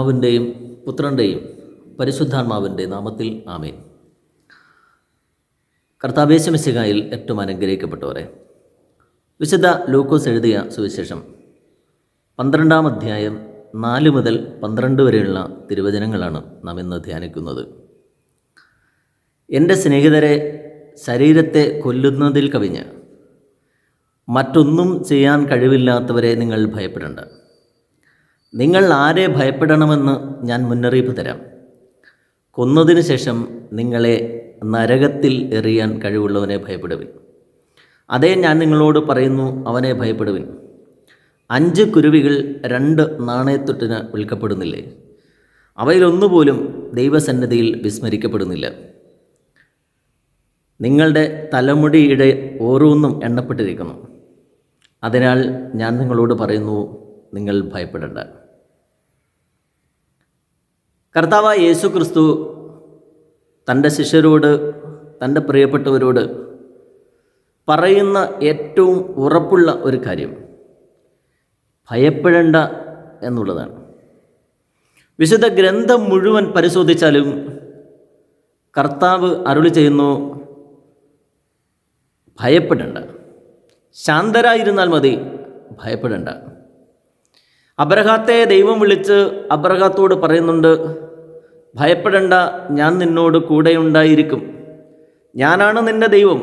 പിതാവിന്റെയും പുത്രന്റെയും പരിശുദ്ധാത്മാവിന്റെ നാമത്തിൽ ആമേൻ. കർത്താവേശമിശികായിൽ ഏറ്റവും അനുഗ്രഹിക്കപ്പെട്ടവരെ വിശുദ്ധ ലൂക്കോസ് എഴുതിയ സുവിശേഷം പന്ത്രണ്ടാം അധ്യായം നാല് മുതൽ പന്ത്രണ്ട് വരെയുള്ള തിരുവചനങ്ങളാണ് നാം ഇന്ന് ധ്യാനിക്കുന്നത്. എന്റെ സ്നേഹിതരെ ശരീരത്തെ കൊല്ലുന്നതിൽ കവിഞ്ഞ് മറ്റൊന്നും ചെയ്യാൻ കഴിവില്ലാത്തവരെ നിങ്ങൾ ഭയപ്പെടേണ്ട. നിങ്ങൾ ആരെ ഭയപ്പെടണമെന്ന് ഞാൻ മുന്നറിയിപ്പ് തരാം. കൊന്നതിന് ശേഷം നിങ്ങളെ നരകത്തിൽ എറിയാൻ കഴിവുള്ളവനെ ഭയപ്പെടുവിൻ. അതേ ഞാൻ നിങ്ങളോട് പറയുന്നു അവനെ ഭയപ്പെടുവിൻ. അഞ്ച് കുരുവികൾ രണ്ട് നാണയത്തൊട്ടിന് വിൽക്കപ്പെടുന്നില്ലേ? അവയിലൊന്നുപോലും ദൈവസന്നിധിയിൽ വിസ്മരിക്കപ്പെടുന്നില്ല. നിങ്ങളുടെ തലമുടിയുടെ ഓരോന്നും എണ്ണപ്പെട്ടിരിക്കുന്നു. അതിനാൽ ഞാൻ നിങ്ങളോട് പറയുന്നു നിങ്ങൾ ഭയപ്പെടേണ്ട. കർത്താവ് യേശു ക്രിസ്തു തന്റെ ശിഷ്യരോട് തന്റെ പ്രിയപ്പെട്ടവരോട് പറയുന്ന ഏറ്റവും ഉറപ്പുള്ള ഒരു കാര്യം. ഭയപ്പെടേണ്ട എന്നുള്ളതാണ്. വിശുദ്ധ ഗ്രന്ഥം മുഴുവൻ പരിശോധിച്ചാലും കർത്താവ് അരുളി ചെയ്യുന്നു ഭയപ്പെടേണ്ട. ശാന്തരായിരുന്നാൽ മതി ഭയപ്പെടേണ്ട. അബ്രഹാത്തെ ദൈവം വിളിച്ച് അബ്രഹാത്തോട് പറയുന്നുണ്ട് ഭയപ്പെടേണ്ട ഞാൻ നിന്നോട് കൂടെ കൂടെയുണ്ടായിരിക്കും. ഞാനാണ് നിന്റെ ദൈവം.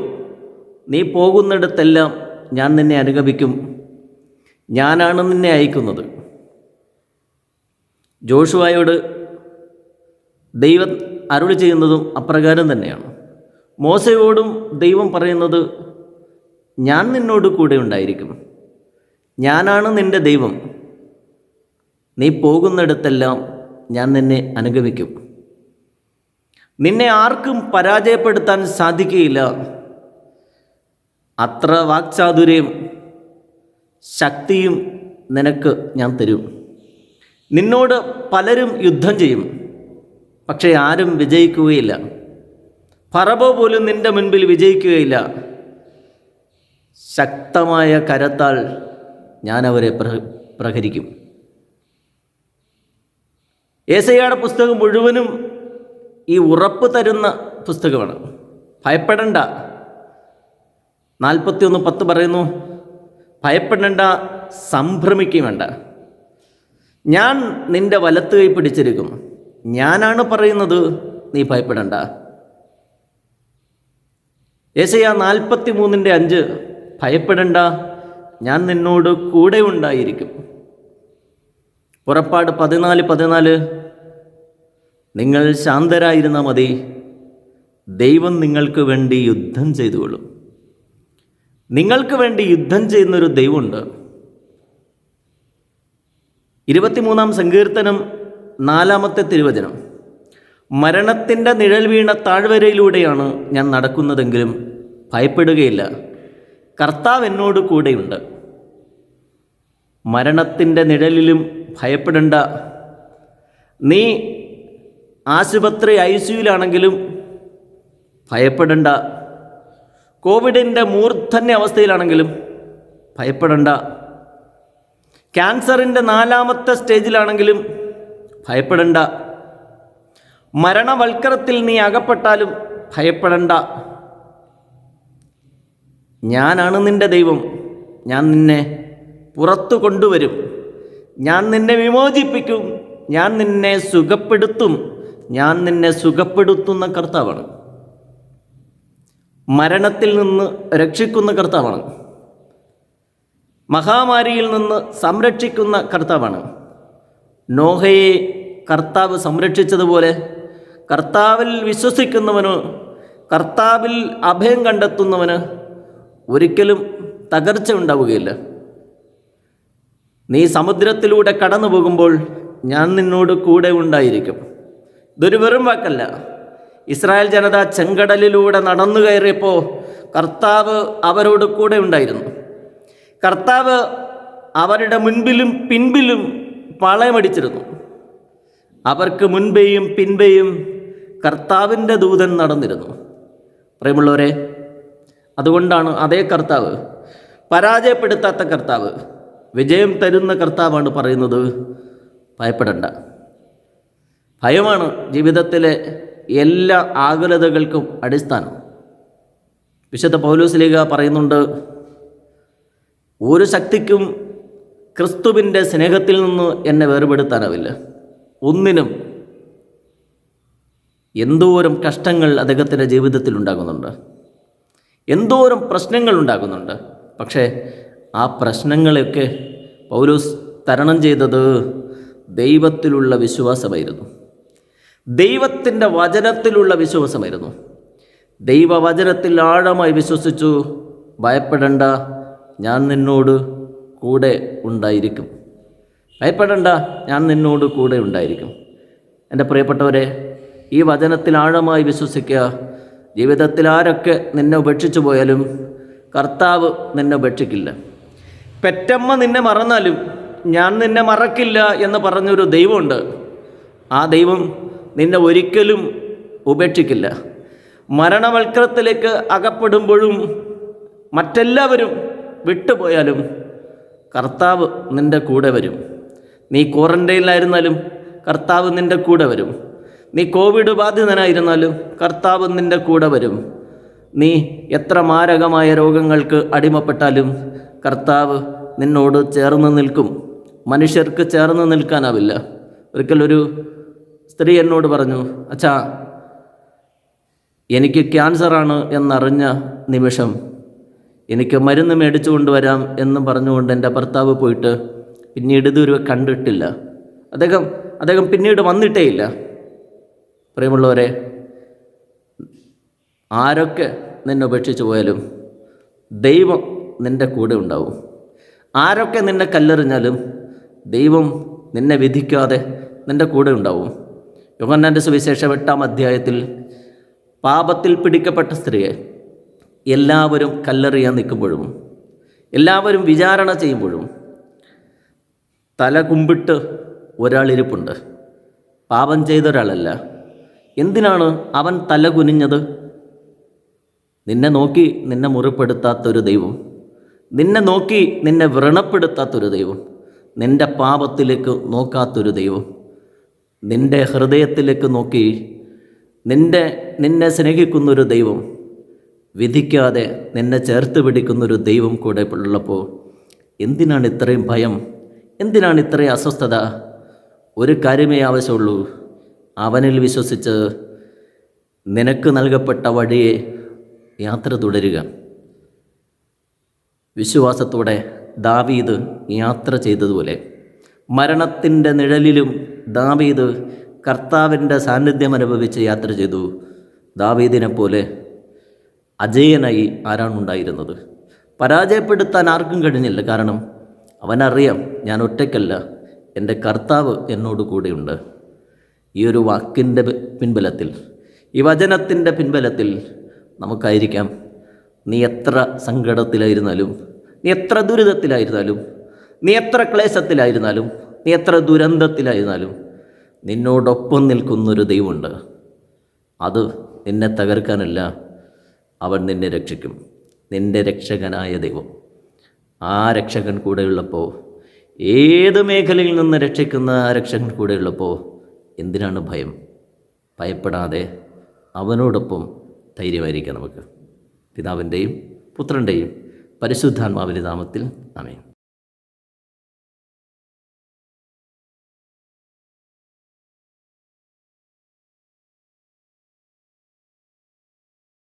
നീ പോകുന്നിടത്തെല്ലാം ഞാൻ നിന്നെ അനുഗമിക്കും. ഞാനാണ് നിന്നെ അയക്കുന്നത്. ജോഷുവായോട് ദൈവം അരുളി ചെയ്യുന്നതും അപ്രകാരം തന്നെയാണ്. മോശയോടും ദൈവം പറയുന്നത് ഞാൻ നിന്നോട് കൂടെ ഉണ്ടായിരിക്കും ഞാനാണ് നിന്റെ ദൈവം. നീ പോകുന്നിടത്തെല്ലാം ഞാൻ നിന്നെ അനുഗമിക്കും. നിന്നെ ആർക്കും പരാജയപ്പെടുത്താൻ സാധിക്കുകയില്ല. അത്ര വാക്ചാതുര്യം ശക്തിയും നിനക്ക് ഞാൻ തരും. നിന്നോട് പലരും യുദ്ധം ചെയ്യും പക്ഷേ ആരും വിജയിക്കുകയില്ല. പറബോ പോലും നിന്റെ മുൻപിൽ വിജയിക്കുകയില്ല. ശക്തമായ കരത്താൽ ഞാൻ അവരെ പ്രഹരിക്കും. ഏസയുടെ പുസ്തകം മുഴുവനും ഈ ഉറപ്പ് തരുന്ന പുസ്തകമാണ്. ഭയപ്പെടണ്ട. നാൽപ്പത്തിയൊന്ന് പത്ത് പറയുന്നു ഭയപ്പെടേണ്ട സംഭ്രമിക്കുകയും വേണ്ട. ഞാൻ നിന്റെ വലത്ത് കൈ പിടിച്ചിരിക്കും. ഞാനാണ് പറയുന്നത് നീ ഭയപ്പെടണ്ട. ഏശയ നാൽപ്പത്തി മൂന്നിന്റെ അഞ്ച് ഭയപ്പെടണ്ട ഞാൻ നിന്നോട് കൂടെ ഉണ്ടായിരിക്കും പുറപ്പാട് പതിനാല് പതിനാല് നിങ്ങൾ ശാന്തരായിരുന്നാൽ മതി. ദൈവം നിങ്ങൾക്ക് വേണ്ടി യുദ്ധം ചെയ്തുകൊള്ളും. നിങ്ങൾക്ക് വേണ്ടി യുദ്ധം ചെയ്യുന്നൊരു ദൈവമുണ്ട്. ഇരുപത്തിമൂന്നാം സങ്കീർത്തനം നാലാമത്തെ തിരുവചനം. മരണത്തിന്റെ നിഴൽ വീണ താഴ്വരയിലൂടെയാണ് ഞാൻ നടക്കുന്നതെങ്കിലും ഭയപ്പെടുകയില്ല. കർത്താവ് എന്നോട് കൂടെയുണ്ട്. മരണത്തിന്റെ നിഴലിലും ഭയപ്പെടേണ്ട. നീ ആശുപത്രി ഐ സിയുലാണെങ്കിലും ഭയപ്പെടണ്ട. കോവിഡിന്റെ മൂർധന്യ അവസ്ഥയിലാണെങ്കിലും ഭയപ്പെടണ്ട. ക്യാൻസറിന്റെ നാലാമത്തെ സ്റ്റേജിലാണെങ്കിലും ഭയപ്പെടണ്ട. മരണവൽക്കരത്തിൽ നീ അകപ്പെട്ടാലും ഭയപ്പെടണ്ട. ഞാനാണ് നിന്റെ ദൈവം. ഞാൻ നിന്നെ പുറത്തു കൊണ്ടുവരും. ഞാൻ നിന്നെ വിമോചിപ്പിക്കും. ഞാൻ നിന്നെ സുഖപ്പെടുത്തും. ഞാൻ നിന്നെ സുഖപ്പെടുത്തുന്ന കർത്താവാണ്. മരണത്തിൽ നിന്ന് രക്ഷിക്കുന്ന കർത്താവാണ്. മഹാമാരിയിൽ നിന്ന് സംരക്ഷിക്കുന്ന കർത്താവാണ്. നോഹയെ കർത്താവ് സംരക്ഷിച്ചതുപോലെ കർത്താവിൽ വിശ്വസിക്കുന്നവന് കർത്താവിൽ അഭയം കണ്ടെത്തുന്നവന് ഒരിക്കലും തകർച്ച ഉണ്ടാവുകയില്ല. നീ സമുദ്രത്തിലൂടെ കടന്നു പോകുമ്പോൾ ഞാൻ നിന്നോട് കൂടെ ഉണ്ടായിരിക്കും. ഇതൊരു വെറും വാക്കല്ല. ഇസ്രായേൽ ജനത ചെങ്കടലിലൂടെ നടന്നു കയറിയപ്പോൾ കർത്താവ് അവരോട് കൂടെ ഉണ്ടായിരുന്നു. കർത്താവ് അവരുടെ മുൻപിലും പിൻപിലും പാളയമടിച്ചിരുന്നു. അവർക്ക് മുൻപേയും പിൻപേയും കർത്താവിന്റെ ദൂതൻ നടന്നിരുന്നു. പ്രിയമുള്ളവരെ അതുകൊണ്ടാണ് അതേ കർത്താവ് പരാജയപ്പെടുത്താത്ത കർത്താവ് വിജയം തരുന്ന കർത്താവാണ് പറയുന്നത്. ഭയപ്പെടണ്ട. ഭയമാണ് ജീവിതത്തിലെ എല്ലാ ആകുലതകൾക്കും അടിസ്ഥാനം. വിശുദ്ധ പൗലോസ്ലിക പറയുന്നുണ്ട് ഒരു ശക്തിക്കും ക്രിസ്തുവിന്റെ സ്നേഹത്തിൽ നിന്ന് എന്നെ വേർപെടുത്താനാവില്ല. ഒന്നിനും എന്തോരം കഷ്ടങ്ങൾ അദ്ദേഹത്തിന്റെ ജീവിതത്തിൽ ഉണ്ടാകുന്നുണ്ട്. എന്തോരം പ്രശ്നങ്ങൾ ഉണ്ടാകുന്നുണ്ട്. പക്ഷേ ആ പ്രശ്നങ്ങളെയൊക്കെ പൗലോസ് തരണം ചെയ്തത് ദൈവത്തിലുള്ള വിശ്വാസമായിരുന്നു. ദൈവത്തിന്റെ വചനത്തിലുള്ള വിശ്വാസമായിരുന്നു. ദൈവവചനത്തിൽ ആഴമായി വിശ്വസിച്ചു ഭയപ്പെടണ്ട ഞാൻ നിന്നോട് കൂടെ ഉണ്ടായിരിക്കും. ഭയപ്പെടണ്ട ഞാൻ നിന്നോട് കൂടെ ഉണ്ടായിരിക്കും. എന്റെ പ്രിയപ്പെട്ടവരെ ഈ വചനത്തിൽ ആഴമായി വിശ്വസിക്കുക. ജീവിതത്തിൽ ആരൊക്കെ നിന്നെ ഉപേക്ഷിച്ചു പോയാലും കർത്താവ് നിന്നെ ഉപേക്ഷിക്കില്ല. പെറ്റമ്മ നിന്നെ മറന്നാലും ഞാൻ നിന്നെ മറക്കില്ല എന്ന് പറഞ്ഞൊരു ദൈവമുണ്ട്. ആ ദൈവം നിന്നെ ഒരിക്കലും ഉപേക്ഷിക്കില്ല. മരണവൽക്കരത്തിലേക്ക് അകപ്പെടുമ്പോഴും മറ്റെല്ലാവരും വിട്ടുപോയാലും കർത്താവ് നിന്റെ കൂടെ വരും. നീ ക്വാറന്റൈനിലായിരുന്നാലും കർത്താവ് നിന്റെ കൂടെ വരും. നീ കോവിഡ് ബാധിതനായിരുന്നാലും കർത്താവ് നിന്റെ കൂടെ വരും. നീ എത്ര മാരകമായ രോഗങ്ങൾക്ക് അടിമപ്പെട്ടാലും കർത്താവ് നിന്നോട് ചേർന്ന് നിൽക്കും. മനുഷ്യർക്ക് ചേർന്ന് നിൽക്കാനാവില്ല. ഒരിക്കലൊരു സ്ത്രീ എന്നോട് പറഞ്ഞു അച്ഛാ എനിക്ക് ക്യാൻസറാണ് എന്നറിഞ്ഞ നിമിഷം എനിക്ക് മരുന്ന് മേടിച്ചു കൊണ്ടുവരാം എന്ന് പറഞ്ഞുകൊണ്ട് എന്റെ ഭർത്താവ് പോയിട്ട് പിന്നീട് ഇതുവരെ കണ്ടിട്ടില്ല. അദ്ദേഹം അദ്ദേഹം പിന്നീട് വന്നിട്ടേ ഇല്ല. പ്രിയമുള്ളവരെ ആരൊക്കെ നിന്നെ ഉപേക്ഷിച്ച് പോയാലും ദൈവം നിന്റെ കൂടെ ഉണ്ടാവും. ആരൊക്കെ നിന്നെ കല്ലെറിഞ്ഞാലും ദൈവം നിന്നെ വിധിക്കാതെ നിന്റെ കൂടെ ഉണ്ടാവും. യോഹന്നാന്റെ സുവിശേഷം എട്ടാം അധ്യായത്തിൽ പാപത്തിൽ പിടിക്കപ്പെട്ട സ്ത്രീയെ എല്ലാവരും കല്ലെറിയാൻ നിൽക്കുമ്പോഴും എല്ലാവരും വിചാരണ ചെയ്യുമ്പോഴും തല കുമ്പിട്ട് ഒരാളിരിപ്പുണ്ട്. പാപം ചെയ്ത ഒരാളല്ല. എന്തിനാണ് അവൻ തല കുനിഞ്ഞത്? നിന്നെ നോക്കി നിന്നെ മുറിപ്പെടുത്താത്തൊരു ദൈവം. നിന്നെ നോക്കി നിന്നെ വ്രണപ്പെടുത്താത്തൊരു ദൈവം. നിന്റെ പാപത്തിലേക്ക് നോക്കാത്തൊരു ദൈവം. നിന്റെ ഹൃദയത്തിലേക്ക് നോക്കി നിന്റെ നിന്നെ സ്നേഹിക്കുന്നൊരു ദൈവം വിധിക്കാതെ നിന്നെ ചേർത്ത് പിടിക്കുന്നൊരു ദൈവം കൂടെ ഉള്ളപ്പോൾ എന്തിനാണ് ഇത്രയും ഭയം? എന്തിനാണ് ഇത്രയും അസ്വസ്ഥത? ഒരു കാര്യമേ ആവശ്യമുള്ളൂ. അവനിൽ വിശ്വസിച്ച് നിനക്ക് നൽകപ്പെട്ട വഴിയെ യാത്ര തുടരുക. വിശ്വാസത്തോടെ ദാവീദ് യാത്ര ചെയ്തതുപോലെ മരണത്തിന്റെ നിഴലിലും ദാവീദ് കർത്താവിന്റെ സാന്നിധ്യം അനുഭവിച്ച് യാത്ര ചെയ്തു. ദാവീദിനെ പോലെ അജയനായി ആരാണുണ്ടായിരുന്നത്? പരാജയപ്പെടുത്താൻ ആർക്കും കഴിഞ്ഞില്ല. കാരണം അവനറിയാം ഞാൻ ഒറ്റയ്ക്കല്ല എന്റെ കർത്താവ് എന്നോട് കൂടെയുണ്ട്. ഈ ഒരു വാക്കിന്റെ പിൻബലത്തിൽ ഈ വചനത്തിന്റെ പിൻബലത്തിൽ നമുക്കായിരിക്കാം. നീ എത്ര സങ്കടത്തിലായിരുന്നാലും നീ എത്ര ദുരിതത്തിലായിരുന്നാലും നീ എത്ര ക്ലേശത്തിലായിരുന്നാലും നീ എത്ര ദുരന്തത്തിലായിരുന്നാലും നിന്നോടൊപ്പം നിൽക്കുന്നൊരു ദൈവമുണ്ട്. അത് നിന്നെ തകർക്കാനല്ല അവൻ നിന്നെ രക്ഷിക്കും. നിന്റെ രക്ഷകനായ ദൈവം. ആ രക്ഷകൻ കൂടെയുള്ളപ്പോൾ ഏത് മേഖലയിൽ നിന്ന് രക്ഷിക്കുന്ന ആ രക്ഷകൻ കൂടെയുള്ളപ്പോൾ എന്തിനാണ് ഭയം? ഭയപ്പെടാതെ അവനോടൊപ്പം ധൈര്യമായിരിക്കാം നമുക്ക്. പിതാവിന്റെയും പുത്രന്റെയും പരിശുദ്ധാത്മാവിന്റെ നാമത്തിൽ ആമേൻ.